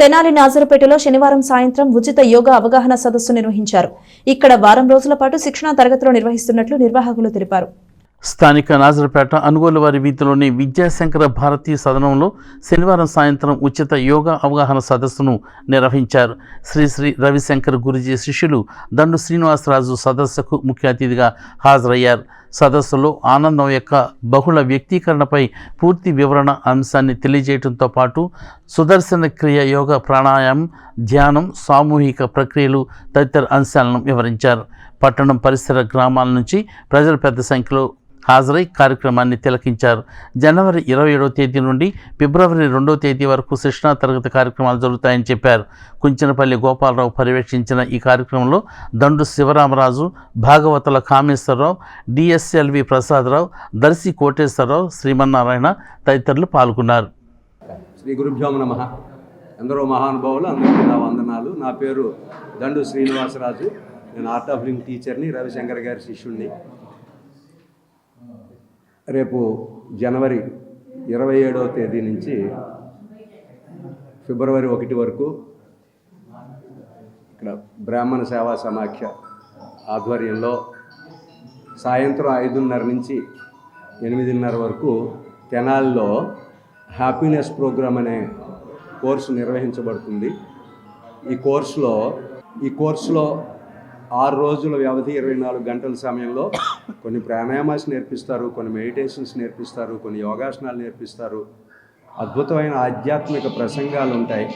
తెనాలి నాజరుపేటలో శనివారం సాయంత్రం ఉచిత యోగా అవగాహన సదస్సు నిర్వహించారు. ఇక్కడ వారం రోజుల పాటు శిక్షణా తరగతులు నిర్వహిస్తున్నట్లు నిర్వాహకులు తెలిపారు. స్థానిక నాజరపేట అనుగోలు వారి వీధిలోని విద్యాశంకర భారతీ సదనంలో శనివారం సాయంత్రం ఉచిత యోగా అవగాహన సదస్సును నిర్వహించారు. శ్రీ శ్రీ రవిశంకర్ గురుజీ శిష్యులు దండు శ్రీనివాసరాజు సదస్సుకు ముఖ్య అతిథిగా హాజరయ్యారు. సదస్సులో ఆనందం యొక్క బహుళ వ్యక్తీకరణపై పూర్తి వివరణ అంశాన్ని తెలియజేయడంతో పాటు సుదర్శన క్రియ యోగ ప్రాణాయామం ధ్యానం సామూహిక ప్రక్రియలు తదితర అంశాలను వివరించారు. పట్టణం పరిసర గ్రామాల నుంచి ప్రజలు పెద్ద సంఖ్యలో హాజరై కార్యక్రమాన్ని తిలకించారు. జనవరి ఇరవై ఏడవ తేదీ నుండి ఫిబ్రవరి రెండవ తేదీ వరకు శిక్షణా తరగతి కార్యక్రమాలు జరుగుతాయని చెప్పారు. కుంచనపల్లి గోపాలరావు పర్యవేక్షించిన ఈ కార్యక్రమంలో దండు శివరామరాజు భాగవతుల కామేశ్వరరావు డిఎస్ఎల్వి ప్రసాదరావు దర్శి కోటేశ్వరరావు శ్రీమన్నారాయణ తదితరులు పాల్గొన్నారు. శ్రీ గురుభ్యోమ నమ. ఎందరో మహానుభావులు అందరికీ నా వందనాలు. నా పేరు దండు శ్రీనివాసరాజు. నేను ఆర్ట్ ఆఫ్ లివింగ్ టీచర్ని రవిశంకర్ గారి శిష్యుణ్ణి. రేపు జనవరి ఇరవై ఏడవ తేదీ నుంచి ఫిబ్రవరి ఒకటి వరకు ఇక్కడ బ్రాహ్మణ సేవా సమాఖ్య ఆధ్వర్యంలో సాయంత్రం ఐదున్నర నుంచి ఎనిమిదిన్నర వరకు తెనాల్లో హ్యాపీనెస్ ప్రోగ్రామ్ అనే కోర్సు నిర్వహించబడుతుంది. ఈ కోర్సులో ఈ కోర్సులో ఆరు రోజుల వ్యవధి ఇరవై నాలుగు గంటల సమయంలో కొన్ని ప్రాణాయామాస్ నేర్పిస్తారు కొన్ని మెడిటేషన్స్ నేర్పిస్తారు కొన్ని యోగాసనాలు నేర్పిస్తారు. అద్భుతమైన ఆధ్యాత్మిక ప్రసంగాలు ఉంటాయి.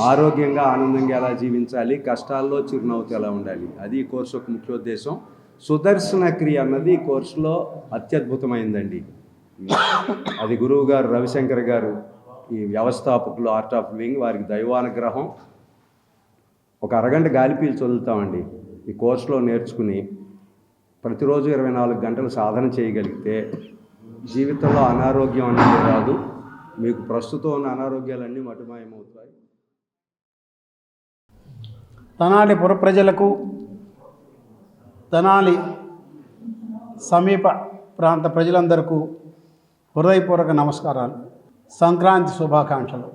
ఆరోగ్యంగా ఆనందంగా ఎలా జీవించాలి కష్టాల్లో చిరునవ్వుతో ఎలా ఉండాలి? అది ఈ కోర్సు ఒక ముఖ్యోద్దేశం సుదర్శన క్రియ అన్నది ఈ కోర్సులో అత్యద్భుతమైందండి. అది గురువు గారు రవిశంకర్ గారు ఈ వ్యవస్థాపకులు ఆర్ట్ ఆఫ్ లివింగ్ వారికి దైవానుగ్రహం. ఒక అరగంట గాలి పీల్చి వదులుతామండి. ఈ కోర్సులో నేర్చుకుని ప్రతిరోజు ఇరవై నాలుగు గంటలు సాధన చేయగలిగితే జీవితంలో అనారోగ్యం అనేది రాదు. మీకు ప్రస్తుతం ఉన్న అనారోగ్యాలన్నీ మటుమాయమవుతాయి. తెనాలి పురప్రజలకు తనాలి తెనాలి సమీప ప్రాంత ప్రజలందరకు హృదయపూర్వక నమస్కారాలు. సంక్రాంతి శుభాకాంక్షలు.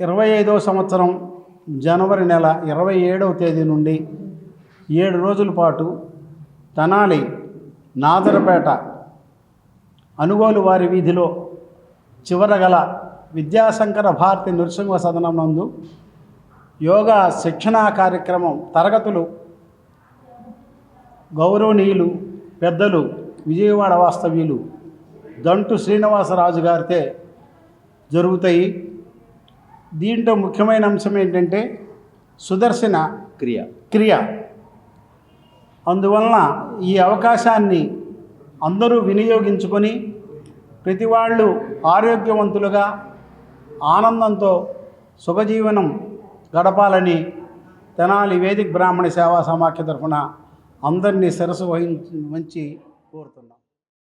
ఇరవై ఐదవ సంవత్సరం జనవరి నెల ఇరవై ఏడవ తేదీ నుండి ఏడు రోజుల పాటు తెనాలి నాదరపేట అనుగోలు వారి వీధిలో చివర గల విద్యాశంకర భారతి నృసింహ సదనం నందు యోగా శిక్షణా కార్యక్రమం తరగతులు గౌరవనీయులు పెద్దలు విజయవాడ వాస్తవ్యులు దంటు శ్రీనివాసరాజు గారితే జరుగుతాయి. దీంట్లో ముఖ్యమైన అంశం ఏంటంటే సుదర్శన క్రియ. క్రియ. అందువలన ఈ అవకాశాన్ని అందరూ వినియోగించుకొని ప్రతి వాళ్ళు ఆరోగ్యవంతులుగా ఆనందంతో సుఖజీవనం గడపాలని తెనాలి వేదిక బ్రాహ్మణ సేవా సమాఖ్య తరఫున అందరినీ శిరసు వహించి వంచి కోరుతున్నాం.